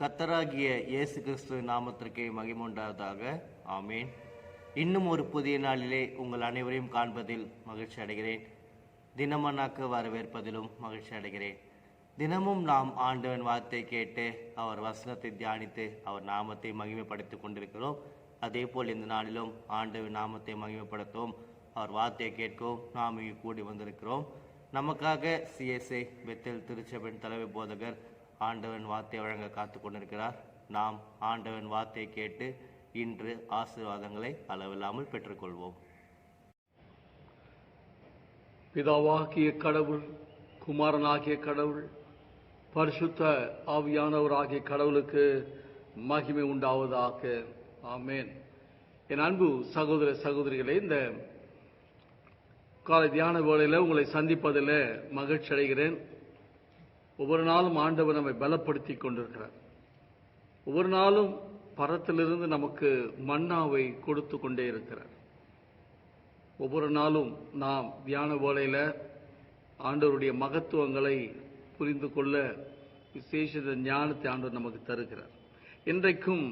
கத்தராகிய இயேசு கிறிஸ்து நாமத்திற்கே மகிமுண்டாவதாக ஆமேன். இன்னும் ஒரு புதிய நாளிலே உங்கள் அனைவரையும் காண்பதில் மகிழ்ச்சி அடைகிறேன். தினமனாக்கு வரவேற்பதிலும் மகிழ்ச்சி அடைகிறேன். தினமும் நாம் ஆண்டவன் வார்த்தை கேட்டு அவர் வசனத்தை தியானித்து அவர் நாமத்தை மகிமைப்படுத்திக் கொண்டிருக்கிறோம். அதே போல் இந்த நாளிலும் ஆண்டவன் நாமத்தை மகிமைப்படுத்தவும் அவர் வார்த்தையை கேட்கவும் நாம் இங்கு கூடி வந்திருக்கிறோம். நமக்காக சிஎஸ்ஐ பெத்தல் திருச்சபையின் தலைமை போதகர் ஆண்டவன் வார்த்தை வழங்க காத்து கொண்டிருக்கிறார் நாம் ஆண்டவன் வார்த்தையை கேட்டு இன்று ஆசீர்வாதங்களை அளவில்லாமல் பெற்றுக்கொள்வோம். பிதாவாகிய கடவுள் குமாரனாகிய கடவுள் பரிசுத்த ஆவியானவராகிய கடவுளுக்கு மகிமை உண்டாவதாக. ஆமேன். என் அன்பு சகோதர சகோதரிகளே இந்த காலை தியான வேளையில் உங்களை சந்திப்பதில் மகிழ்ச்சி அடைகிறேன் ஒவ்வொரு நாளும் ஆண்டவர் நம்மை பலப்படுத்தி கொண்டிருக்கிறார். ஒவ்வொரு நாளும் பரத்திலிருந்து நமக்கு மன்னாவை கொடுத்து கொண்டே இருக்கிறார். ஒவ்வொரு நாளும் நாம் தியான வேலையில் ஆண்டவருடைய மகத்துவங்களை புரிந்து கொள்ள விசேஷ ஞானத்தை ஆண்டவர் நமக்கு தருகிறார். இன்றைக்கும்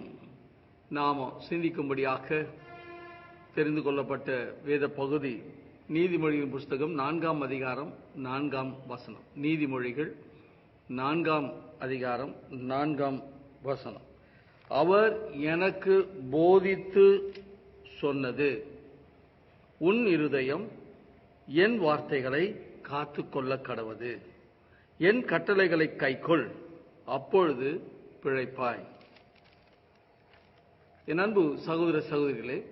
நாம் சிந்திக்கும்படியாக தெரிந்து கொள்ளப்பட்ட வேத பகுதி நீதிமொழியின் புஸ்தகம் நான்காம் அதிகாரம் நான்காம் வசனம். நீதிமொழிகள் நான்காம் அதிகாரம் நான்காம் வசனம். அவர் எனக்கு போதித்து சொன்னது உன் இருதயம் என் வார்த்தைகளை காத்துக்கொள்ள கடவது. என் கட்டளைகளை கைக்கொள் அப்பொழுது பிழைப்பாய். என் அன்பு சகோதர சகோதரிகளே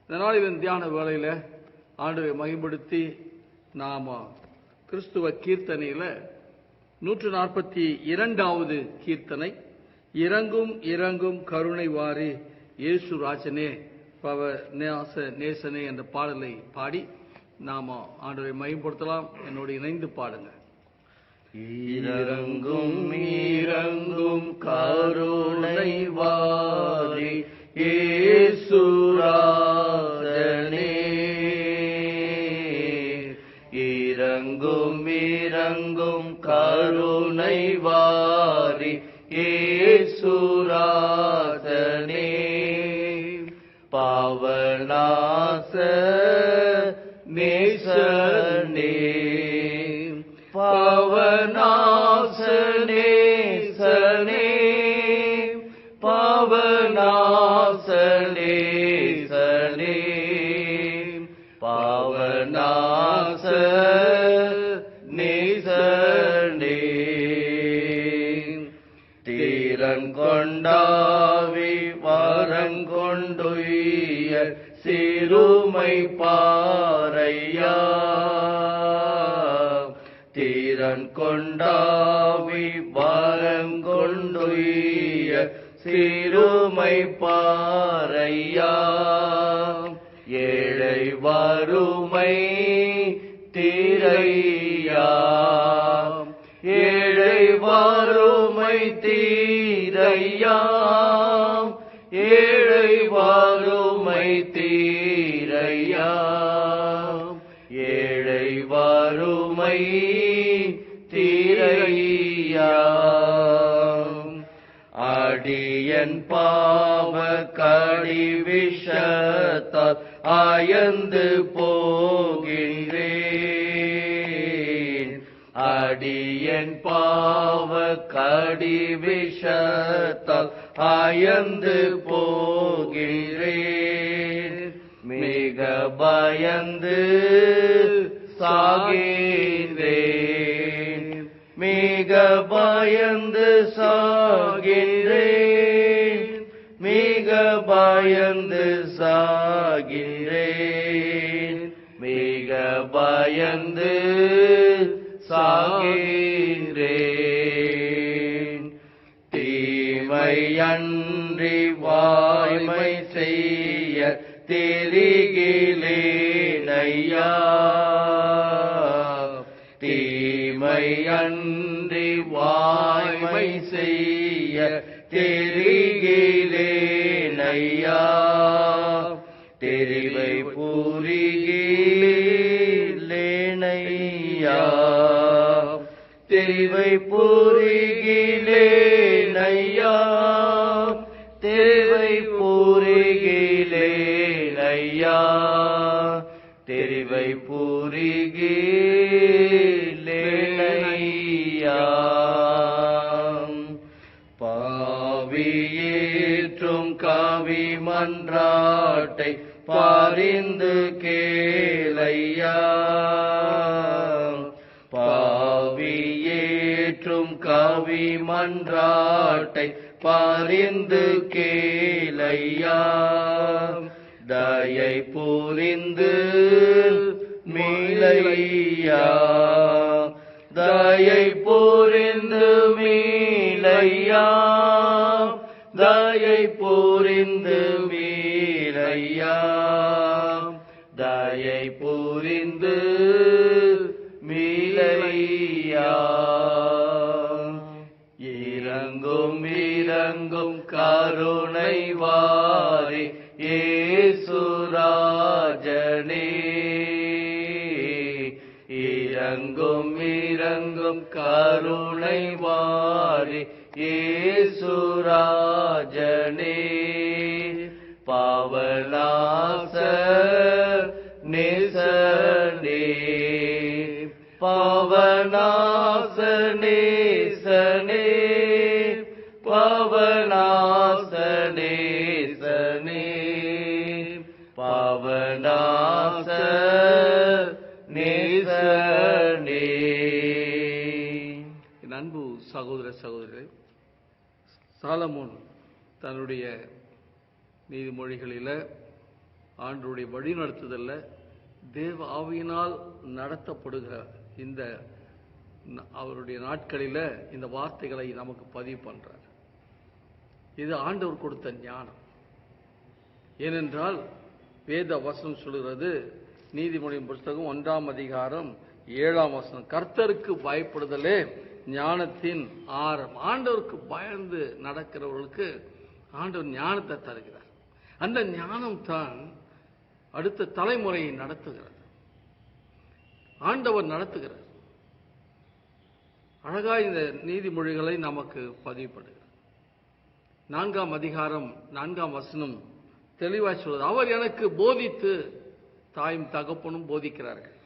இந்த நாளில் தியான வேளையில் ஆண்டுவை மகிம்படுத்தி நாம கிறிஸ்துவ கீர்த்தனையில் நூற்று நாற்பத்தி இரண்டாவது கீர்த்தனை. இறங்கும் இறங்கும் கருணை வாரி இயேசு ராஜனே. பவ நேச நேசனே என்ற பாடலை பாடி நாம ஆண்டவரை மயம்படுத்தலாம் என்னோடு இணைந்து பாடுங்க. இறங்கும் இறங்கும் கருணை வாரி இயேசுராஜனே கருணை வாரி ஏசுராதனே. பாவநாச தீரையா. ஏழை வாருமை தீரையா. ஏழை வாருமை தீரையா. ஏழை வாருமை தீரையா. அடியன் பாவ கடி விஷத்தால் ஆயந்து பாவ கடி விஷத்தால் ஆயந்து போகிறேன் மிக பயந்து சாகின்றேன். மிக பயந்து சாகின்றேன். மிக பயந்து சா தெரிகிலேனையா தெரிவை பூரிகிலேனையா தெரிவை பூரிகிலே பாவியேற்றும் காவி மன்றாட்டை பாரிந்து கேளையா. தயை புரிந்து மீளையா. தயை புரிந்து மீளையா. கருணை வாரி ஏசுராஜனே இறங்கும் இறங்கும் கருணை வாரி ஏசுராஜனே பாவநாச நேசனே. பா சாலமோன் தன்னுடைய நீதிமொழிகளில் ஆண்டுடைய வழிநடத்துதல்ல தேவ ஆவியினால் நடத்தப்படுகிற இந்த அவருடைய நாட்களில் இந்த வார்த்தைகளை நமக்கு பதிவு பண்றார். இது ஆண்டவர் கொடுத்த ஞானம். ஏனென்றால் வேத வசனம் சொல்கிறது நீதிமொழியின் புஸ்தகம் ஒன்றாம் அதிகாரம் ஏழாம் வசனம் கர்த்தருக்கு பயப்படுதலே ஞானத்தின் ஆரம். ஆண்டவருக்கு பயந்து நடக்கிறவர்களுக்கு ஆண்டவர் ஞானத்தை தருகிறார். அந்த ஞானம் தான் அடுத்த தலைமுறையை நடத்துகிறது. ஆண்டவர் நடத்துகிறார். அழகா இந்த நீதிமொழிகளை நமக்கு பதிவுபடுகிறார் நான்காம் அதிகாரம் நான்காம் வசனம் தெளிவாய் சொல்வது அவர் எனக்கு போதித்து தாயும் தகப்பனும் போதிக்கிறார்கள்.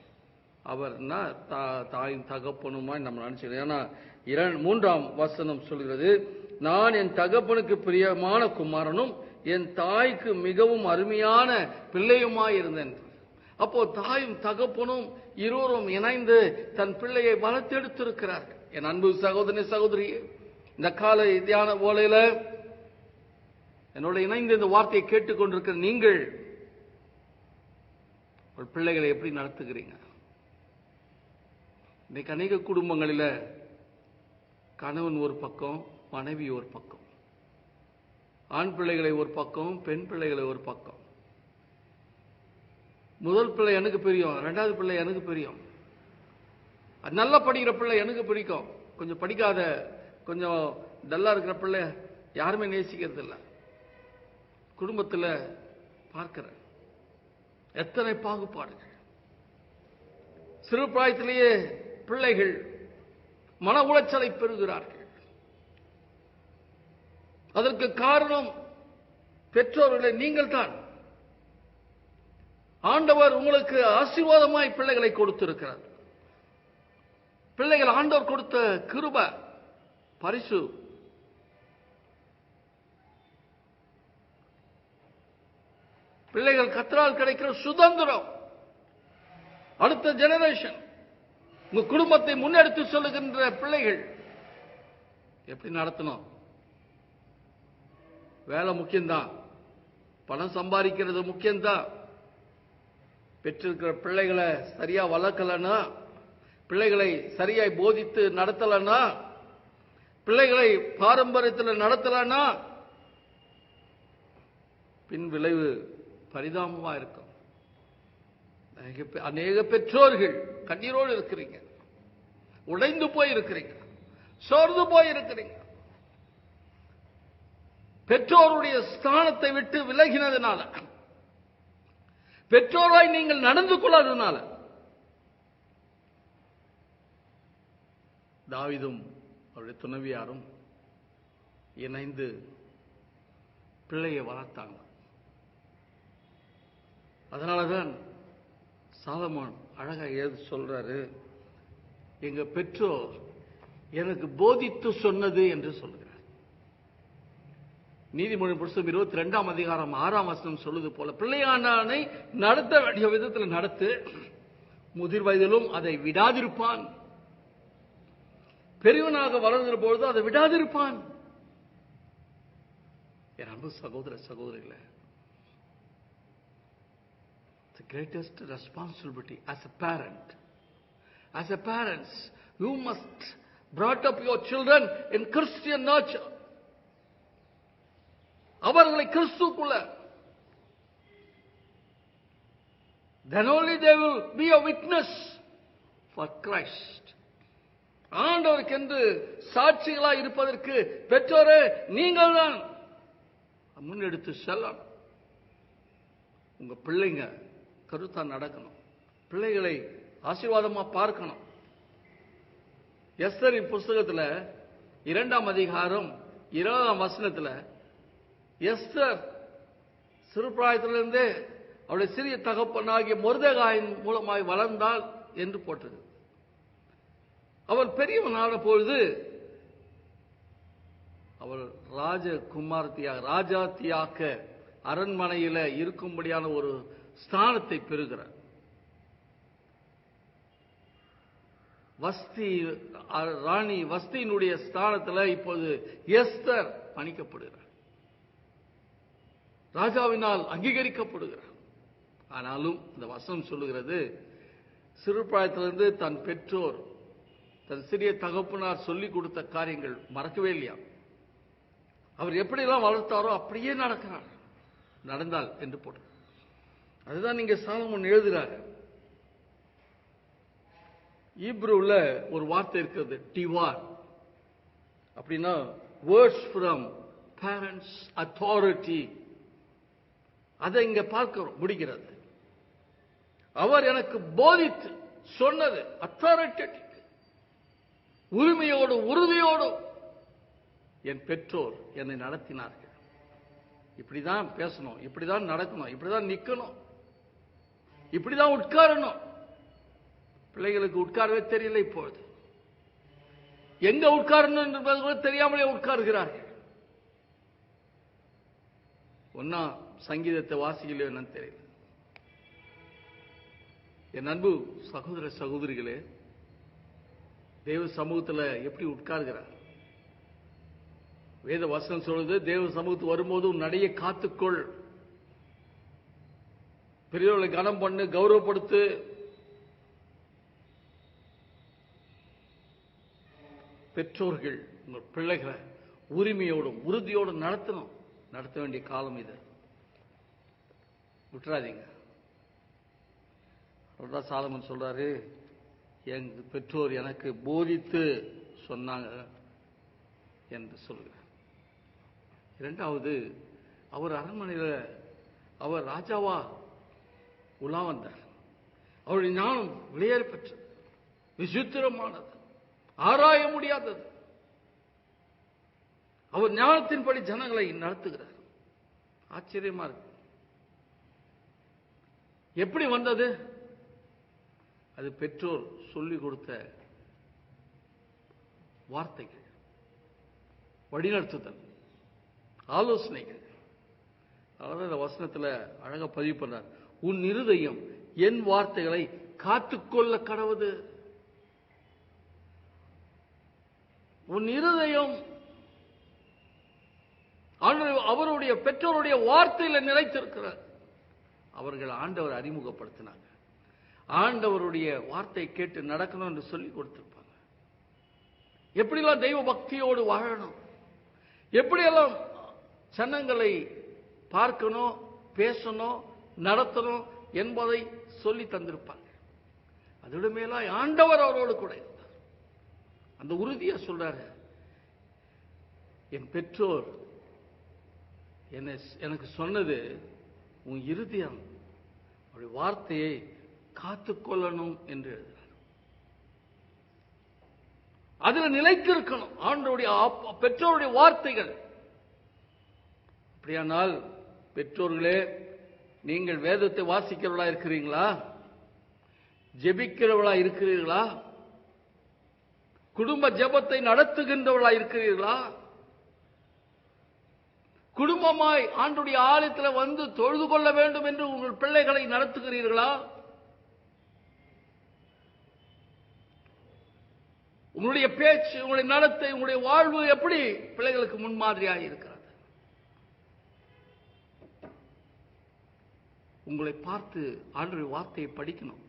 அவர்னா தா- தாயும் தகப்பனுமாய் நம்ம நினைச்சுக்கிறோம். ஏன்னா இரண் மூன்றாம் வசனம் சொல்கிறது நான் என் தகப்பனுக்கு பிரியமான குமாரனும் என் தாய்க்கு மிகவும் அருமையான பிள்ளையுமாய் இருந்தேன். அப்போ தாயும் தகப்பனும் இருவரும் இணைந்து தன் பிள்ளையை வளர்த்தெடுத்திருக்கிறார்கள் என் அன்பு சகோதரி சகோதரி இந்த கால தியான ஓலையில என்னோட இணைந்து இந்த வார்த்தையை கேட்டுக்கொண்டிருக்கிற நீங்கள் உங்கள் பிள்ளைகளை எப்படி நடத்துகிறீங்க? இன்னைக்கு அநேக குடும்பங்களில் கணவன் ஒரு பக்கம் மனைவி ஒரு பக்கம். ஆண் பிள்ளைகளை ஒரு பக்கம் பெண் பிள்ளைகளை ஒரு பக்கம். முதல் பிள்ளை எனக்கு பிரியும் ரெண்டாவது பிள்ளை எனக்கு பிரியும். அது நல்லா படிக்கிற பிள்ளை எனக்கு பிடிக்கும். கொஞ்சம் படிக்காத கொஞ்சம் டல்லா இருக்கிற பிள்ளை யாருமே நேசிக்கிறது இல்லை. குடும்பத்தில் பார்க்கிறேன். எத்தனை பாகுபாடுகள். சிறு பிராயத்திலேயே பிள்ளைகள் மன உளைச்சலை பெறுகிறார்கள். அதற்கு காரணம் பெற்றோர்களை நீங்கள் தான் ஆண்டவர் உங்களுக்கு ஆசீர்வாதமாய் பிள்ளைகளை கொடுத்திருக்கிறார். பிள்ளைகள் ஆண்டவர் கொடுத்த கிருப பரிசு. பிள்ளைகள் கத்தரால் கிடைக்கிற சுதந்திரம். அடுத்த ஜெனரேஷன் உங்க குடும்பத்தை முன்னெடுத்து சொல்லுகின்ற பிள்ளைகள் எப்படி நடத்தணும்? வேலை முக்கியம்தான். பணம் சம்பாதிக்கிறது முக்கியம்தான். பெற்றிருக்கிற பிள்ளைகளை சரியா வளர்க்கலன்னா பிள்ளைகளை சரியாய் போதித்து நடத்தலன்னா பிள்ளைகளை பாரம்பரியத்தில் நடத்தலன்னா பின் விளைவு பரிதாபமா இருக்கும். அநேக பெற்றோர்கள் கண்ணீரோடு இருக்கிறீங்க. உடைந்து போய் இருக்கிறீங்க சோர்ந்து போய் இருக்கிறீங்க பெற்றோருடைய ஸ்தானத்தை விட்டு விலகினதுனால பெற்றோராய் நீங்கள் நடந்து கொள்ளாததுனால தாவிதும் அவருடைய துணைவியாரும் இணைந்து பிள்ளையை வளர்த்தாங்க. அதனாலதான் சாலமான் அழகா ஏது சொல்றாரு? எங்க பெற்றோர் எனக்கு போதித்து சொன்னது என்று சொல்கிறார் நீதிமொழி புருஷம் இருபத்தி ரெண்டாம் அதிகாரம் ஆறாம் வசனம் சொல்லுது போல பிள்ளையானானை நடத்த வேண்டிய விதத்தில் நடத்து முதிர் வயதிலும் அதை விடாதிருப்பான். பெரியவனாக வளர்ந்த பொழுது அதை விடாதிருப்பான். என் அன்பு சகோதர சகோதரிகளை the greatest responsibility as a parent. As a parents, you must brought up your children in Christian nurture. அவர்களை கிறிஸ்துக்குள்ள then only they will be a witness for Christ. ஆண்டவருக்கென்று சாட்சிகளாய் இருப்பதற்கு பெற்றோரே நீங்கள் தான் முன்னெடுத்து செல்லணும் உங்க பிள்ளைங்க கருத்தா நடக்கணும். பிள்ளைகளை ஆசீர்வாதமா பார்க்கணும். எஸ்தரின் புஸ்தகத்துல இரண்டாம் அதிகாரம் இருபதாம் வசனத்தில் எஸ்தர் சிறுபிராயத்திலிருந்தே அவருடைய சிறிய தகப்பனாகிய முருதகாயின் மூலமாய் வளர்ந்தாள் என்று போட்டது. அவள் பெரியவனான பொழுது அவள் ராஜகுமாரத்தியாக ராஜாத்தியாக்க அரண்மனையில இருக்கும்படியான ஒரு ஸ்தானத்தை பெறுகிறார். வஸ்தி ராணி வஸ்தியினுடைய ஸ்தானத்தில் இப்போது எஸ்தர் பணிக்கப்படுகிறார். ராஜாவினால் அங்கீகரிக்கப்படுகிறார். ஆனாலும் இந்த வசனம் சொல்லுகிறது சிறுபிராயத்திலிருந்து தன் பெற்றோர் தன் சிறிய தகப்பனார் சொல்லிக் கொடுத்த காரியங்கள் மறக்கவே இல்லையா? அவர் எப்படியெல்லாம் வளர்த்தாரோ அப்படியே நடக்கிறார். நடந்தால் என்று போட்டு அதுதான் நீங்க ஒன்று எழுதுறாரு. ஈப்ரூல ஒரு வார்த்தை இருக்கிறது டிவார். அப்படின்னா வேர்ட்ஸ் ஃப்ரம் பேரண்ட்ஸ் அத்தாரிட்டி அதை இங்க பார்க்கிறோம் முடிக்கிறது அவர் எனக்கு போதித்து சொன்னது அத்தாரிட்டி உரிமையோடு உறுதியோடு என் பெற்றோர் என்னை நடத்தினார்கள். இப்படிதான் பேசணும் இப்படிதான் நடக்கணும் இப்படிதான் நிக்கணும். இப்படிதான் உட்காரணும். பிள்ளைகளுக்கு உட்காரவே தெரியல இப்பொழுது. எங்க உட்காரணும் என்பது கூட தெரியாமலே உட்காருகிறார்கள். ஒன்னா சங்கீதத்தை வாசிக்கலையோ என்னன்னு தெரியல. என் அன்பு சகோதர சகோதரிகளே தேவ சமூகத்துல எப்படி உட்கார்கிறார்? வேத வசனம் சொல்லுது தேவ சமூகத்துக்கு வரும்போது நடைய காத்துக்கொள். பெரியவர்களை கனம் பண்ணு கௌரவப்படுத்து. பெற்றோர்கள் பிள்ளைகளை உரிமையோடும் உறுதியோடும் நடத்தணும். நடத்த வேண்டிய காலம் இது. விட்டுறாதீங்க. அதான் சாலமன் சொல்றாரு எங் பெற்றோர் எனக்கு போதித்து சொன்னாங்க என்று சொல்கிறார் இரண்டாவது அவர் அரண்மனையில் அவர் ராஜாவா உலா வந்தார். அவருடைய ஞானம் வெளியேற பெற்றது விசித்திரமானது. ஆராய முடியாதது. அவர் ஞானத்தின்படி ஜனங்களை நடத்துகிறார். ஆச்சரியமா இருக்கு. எப்படி வந்தது? அது பெற்றோர் சொல்லிக் கொடுத்த வார்த்தைகள். வழிநடத்துதல். ஆலோசனைகள். அதாவது இந்த வசனத்துல அழகா பதிவு பண்ணார். உன் இருதயம் என் வார்த்தைகளை காத்துக்கொள்ள கடவுது. உன் இருதயம் ஆண்டவர் அவருடைய பெற்றோருடைய வார்த்தையில நிலைத்திருக்கிறார். அவர்கள் ஆண்டவர் அறிமுகப்படுத்தினாங்க. ஆண்டவருடைய வார்த்தை கேட்டு நடக்கணும் என்று சொல்லி கொடுத்திருப்பாங்க. எப்படிலாம் தெய்வ பக்தியோடு வாழணும்? எப்படியெல்லாம் சன்னங்களை பார்க்கணும் பேசணும் நடத்தணும் என்பதை சொல்லி தந்திருப்பாங்க. அதோட மேலா ஆண்டவர் அவரோடு கூட இருந்தார். அந்த உறுதியா சொல்றாரு என் பெற்றோர் என்னை எனக்கு சொன்னது உன் இருதயம் அவருடைய வார்த்தையை காத்துக்கொள்ளணும் என்று எழுதுறார். அதுல நிலைத்திருக்கணும் ஆண்டவருடைய பெற்றோருடைய வார்த்தைகள். அப்படியானால் பெற்றோர்களே நீங்கள் வேதத்தை வாசிக்கிறவளா இருக்கிறீங்களா? ஜெபிக்கிறவளா இருக்கிறீர்களா? குடும்ப ஜெபத்தை நடத்துகின்றவளா இருக்கிறீர்களா? குடும்பமாய் ஆண்டுடைய ஆலயத்தில் வந்து தொழுது கொள்ள வேண்டும் என்று உங்கள் பிள்ளைகளை நடத்துகிறீர்களா? உங்களுடைய பேச்சு உங்களுடைய நடத்தை உங்களுடைய வாழ்வு எப்படி பிள்ளைகளுக்கு முன்மாதிரியாக இருக்கிறார் உங்களை பார்த்து ஆண்டுடைய வார்த்தையை படிக்கணும்.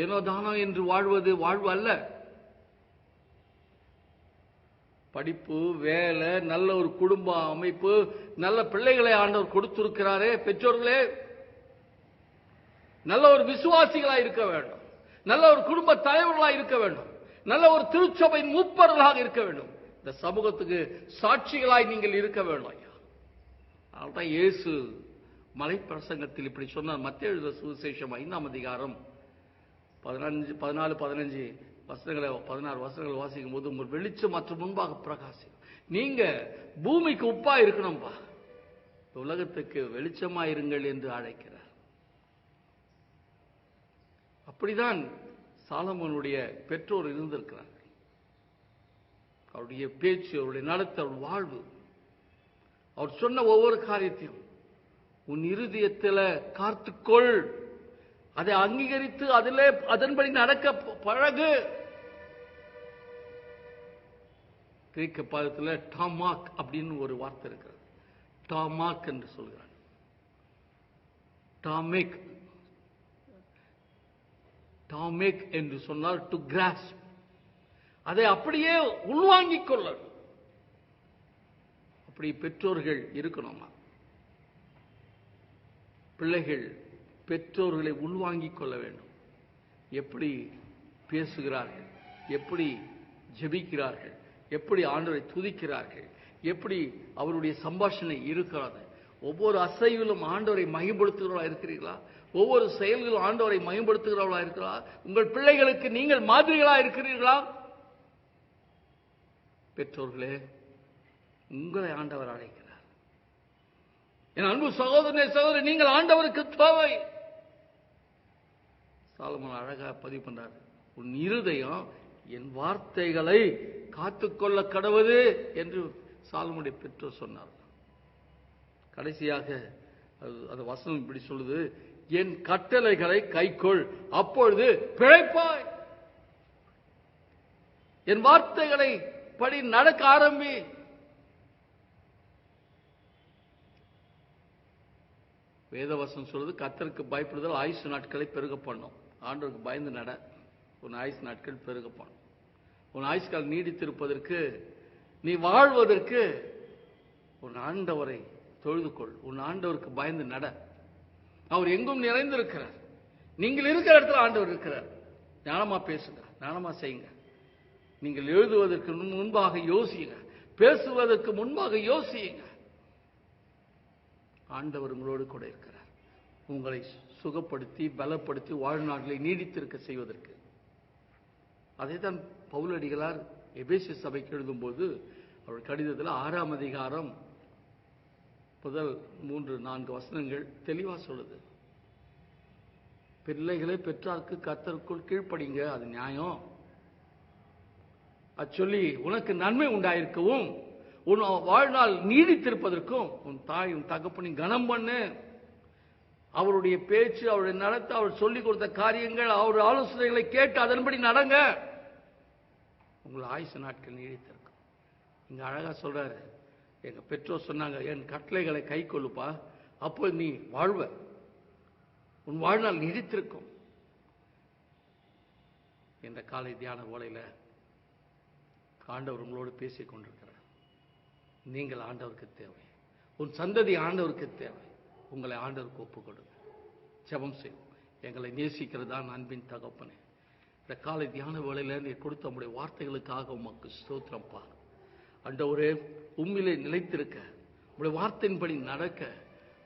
ஏனோ தானோ என்று வாழ்வது வாழ்வு அல்ல. படிப்பு வேலை நல்ல ஒரு குடும்ப அமைப்பு நல்ல பிள்ளைகளை ஆண்டவர் கொடுத்திருக்கிறாரே பெற்றோர்களே. நல்ல ஒரு விசுவாசிகளா இருக்க வேண்டும். நல்ல ஒரு குடும்ப தலைவர்களாக இருக்க வேண்டும். நல்ல ஒரு திருச்சபையின் மூப்பர்களாக இருக்க வேண்டும். இந்த சமூகத்துக்கு சாட்சிகளாய் நீங்கள் இருக்க வேண்டும் ஐயா. அதனால்தான் இயேசு மலைப்பிரசங்கத்தில் இப்படி சொன்னார். மத்திய எழுத சுவிசேஷம் ஐந்தாம் அதிகாரம் பதினஞ்சு பதினாலு பதினஞ்சு வசனங்களை பதினாறு வசனங்கள் வாசிக்கும் போது உங்கள் வெளிச்சம் மற்றும் முன்பாக பிரகாசிக்கும். நீங்க பூமிக்கு உப்பா இருக்கணும்பா. உலகத்துக்கு வெளிச்சமா இருங்கள் என்று அழைக்கிறார். அப்படிதான் சாலமனுடைய பெற்றோர் இருந்திருக்கிறார்கள். அவருடைய பேச்சு அவருடைய நடத்த அவருடைய வாழ்வு அவர் சொன்ன ஒவ்வொரு காரியத்தையும் உன் இருதயத்தில் காத்துக்கொள். அதை அங்கீகரித்து அதிலே அதன்படி நடக்க பழகு. கிரீக்க பாதத்தில் டாமாக் அப்படின்னு ஒரு வார்த்தை இருக்கிறது. டாமாக் என்று சொல்கிறார். டாமேக். டாமேக் என்று சொன்னால் டு கிராஸ் அதை அப்படியே உள்வாங்கிக் கொள்ள இப்படி பெற்றோர்கள் இருக்கணுமா? பிள்ளைகள் பெற்றோர்களை உள்வாங்கிக் கொள்ள வேண்டும். எப்படி பேசுகிறார்கள்? எப்படி ஜெபிக்கிறார்கள்? எப்படி ஆண்டவரை துதிக்கிறார்கள்? எப்படி அவருடைய சம்பாஷணை இருக்கிறது? ஒவ்வொரு அசைவிலும் ஆண்டவரை மகிப்படுத்துகிறவர்களா இருக்கிறீர்களா? ஒவ்வொரு செயல்களும் ஆண்டவரை மகிப்படுத்துகிறவர்களா இருக்கிறா? உங்கள் பிள்ளைகளுக்கு நீங்கள் மாதிரிகளா இருக்கிறீர்களா? பெற்றோர்களே உங்களை ஆண்டவர் அழைக்கிறார். என் அன்பு சகோதரனை சகோதரி நீங்கள் ஆண்டவருக்கு தேவை. சாலமன் அழகா பதிவு பண்றார். உன் இருதயம் என் வார்த்தைகளை காத்துக்கொள்ள கடவுது என்று சாலமுடைய பெற்றோர் சொன்னார். கடைசியாக அது- அது வசனம் இப்படி சொல்லுது. என் கட்டளைகளை கைக்கொள் அப்பொழுது பிழைப்பாய். என் வார்த்தைகளை படி நடக்க ஆரம்பி. வேதவசம் சொல்றது கத்தருக்கு பயப்படுதல் ஆயுசு நாட்களை பெருக பண்ணும். ஆண்டவருக்கு பயந்து நட. உன் ஆயுசு நாட்கள் பெருக பண்ணும். உன் ஆயுஷ்கால் நீடித்திருப்பதற்கு நீ வாழ்வதற்கு உன் ஆண்டவரை தொழுது கொள். உன் ஆண்டவருக்கு பயந்து நட. அவர் எங்கும் நிறைந்திருக்கிறார். நீங்கள் இருக்கிற இடத்துல ஆண்டவர் இருக்கிறார். ஞானமா பேசுங்க. ஞானமா செய்யுங்க. நீங்கள் எழுதுவதற்கு முன்- முன்பாக யோசியுங்க. பேசுவதற்கு முன்பாக யோசியுங்க. ஆண்டவர் உங்களோடு கூட இருக்கிறார். உங்களை சுகப்படுத்தி பலப்படுத்தி வாழ்நாட்களை நீடித்திருக்க செய்வதற்கு. அதைத்தான் பவுலடிகளார் எபேசிய சபைக்கு எழுதும்போது அவர் கடிதத்தில் ஆறாம் அதிகாரம் முதல் மூன்று நான்கு வசனங்கள் தெளிவா சொல்லுது. பிள்ளைகளை பெற்றார்க்கு கத்தருக்குள் கீழ்ப்படிங்க அது நியாயம். அது சொல்லி உனக்கு நன்மை உண்டாயிருக்கவும் உன் வாழ்நாள் நீடித்திருப்பதற்கும் உன் தாய் உன் தகப்பனை கனம் பண்ணு. அவருடைய பேச்சு அவருடைய நடத்த அவர் சொல்லிக் கொடுத்த காரியங்கள் அவர் ஆலோசனைகளை கேட்டு அதன்படி நடங்க. உங்கள் ஆயுசு நாட்கள் நீடித்திருக்கும். இங்க அழகா சொல்றாரு. எங்க பெற்றோர் சொன்னாங்க என் கட்டளைகளை கை கொள்ளுப்பா. அப்போ நீ வாழ்வ. உன் வாழ்நாள் நீடித்திருக்கும். இந்த காலை தியான ஓலையில ஆண்டவர் உங்களோடு பேசிக் கொண்டிருக்கிறார் நீங்கள் ஆண்டவருக்கு தேவை. உன் சந்ததி ஆண்டவருக்கு தேவை. உங்களை ஆண்டவருக்கு ஒப்புக் கொடுங்க ஜபம் செய்வோம். எங்களை நேசிக்கிறதான் அன்பின் தகப்பனே. இந்த காலை தியான வேளையில நீ கொடுத்த உம்முடைய வார்த்தைகளுக்காக உமக்கு ஸ்தோத்திரம்ப்பா அண்டவரே உண்மையிலே நிலைத்திருக்க உங்களுடைய வார்த்தையின்படி நடக்க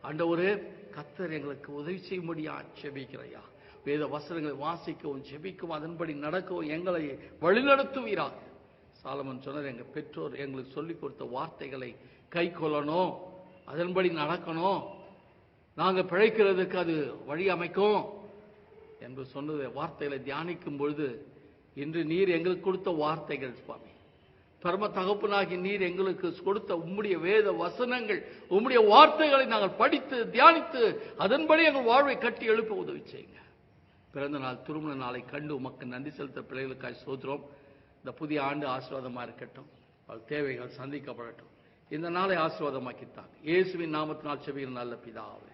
அண்டவரே கத்தர் எங்களுக்கு உதவி செய்யும்படியா செபிக்கிறையா வேத வசனங்களை வாசிக்கவும் செபிக்கவும் அதன்படி நடக்கவும் எங்களை வழிநடத்துவீராக சாலமன் சொன்னார் எங்க பெற்றோர் எங்களுக்கு சொல்லிக் கொடுத்த வார்த்தைகளை கை கொள்ளணும் அதன்படி நடக்கணும். நாங்க பிழைக்கிறதுக்கு அது வழி அமைக்கும். என்று சொன்னது வார்த்தைகளை தியானிக்கும் பொழுது இன்று நீர் எங்களுக்கு கொடுத்த வார்த்தைகள் சுவாமி. பரம தகப்பனாகி நீர் எங்களுக்கு கொடுத்த உம்முடைய வேத வசனங்கள் உம்முடைய வார்த்தைகளை நாங்கள் படித்து தியானித்து அதன்படி எங்கள் வாழ்வை கட்டி எழுப்ப உதவி செய்யுங்க. பிறந்த நாள் திருமண நாளை கண்டு உமக்கு நன்றி செலுத்த பிள்ளைகளுக்காய் சோதரம் இந்த புதிய ஆண்டு ஆசீர்வாதமா இருக்கட்டும். அவள் தேவைகள் சந்திக்கப்படட்டும். இந்த நாளை ஆசீர்வாதமாக்கித்தாங்க இயேசுவின் நாமத்தினால் செவியில் நல்ல பிதாவே.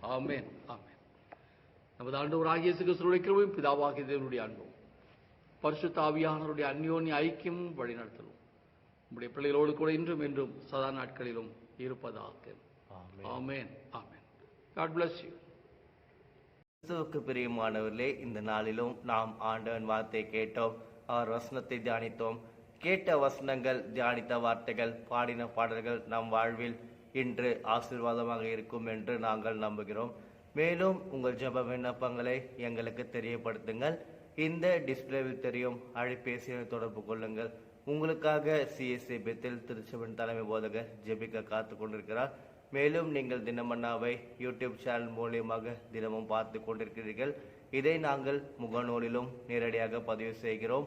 ஆமென். ஆமென். நமது ஆண்டவராகிய இயேசு கிறிஸ்துவுடைய கிருபையும் பிதாவாகிய தேவனுடைய அன்பும் பரிசுத்த ஆவியானவருடைய அந்யோன்ய ஐக்கியமும் வழிநடத்தலும் நம்முடைய பிள்ளைகளோடு கூட இன்றும் என்றும் சதா நாட்களிலும் இருப்பதாக. Amen. Amen. God bless you. கிறிஸ்துவுக்கு பிரியமானவர்களே இந்த நாளிலும் நாம் ஆண்டவன் வார்த்தை கேட்டோம். அவர் வசனத்தை தியானித்தோம். கேட்ட வசனங்கள் தியானித்த வார்த்தைகள் பாடின பாடல்கள் நம் வாழ்வில் இன்று ஆசீர்வாதமாக இருக்கும் என்று நாங்கள் நம்புகிறோம். மேலும் உங்கள் ஜெப விண்ணப்பங்களை எங்களுக்கு தெரியப்படுத்துங்கள். இந்த டிஸ்பிளேவில் தெரியும். அழைப்பேசியை தொடர்பு கொள்ளுங்கள். உங்களுக்காக சிஎஸ்சி பெத்தில் திருச்செவன் தலைமை போதகர் ஜெபிக்க காத்து கொண்டிருக்கிறார். மேலும் நீங்கள் தினமன்னாவை யூடியூப் சேனல் மூலியமாக தினமும் பார்த்து கொண்டிருக்கிறீர்கள். இதை நாங்கள் முகநூலிலும் நேரடியாக பதிவு செய்கிறோம்.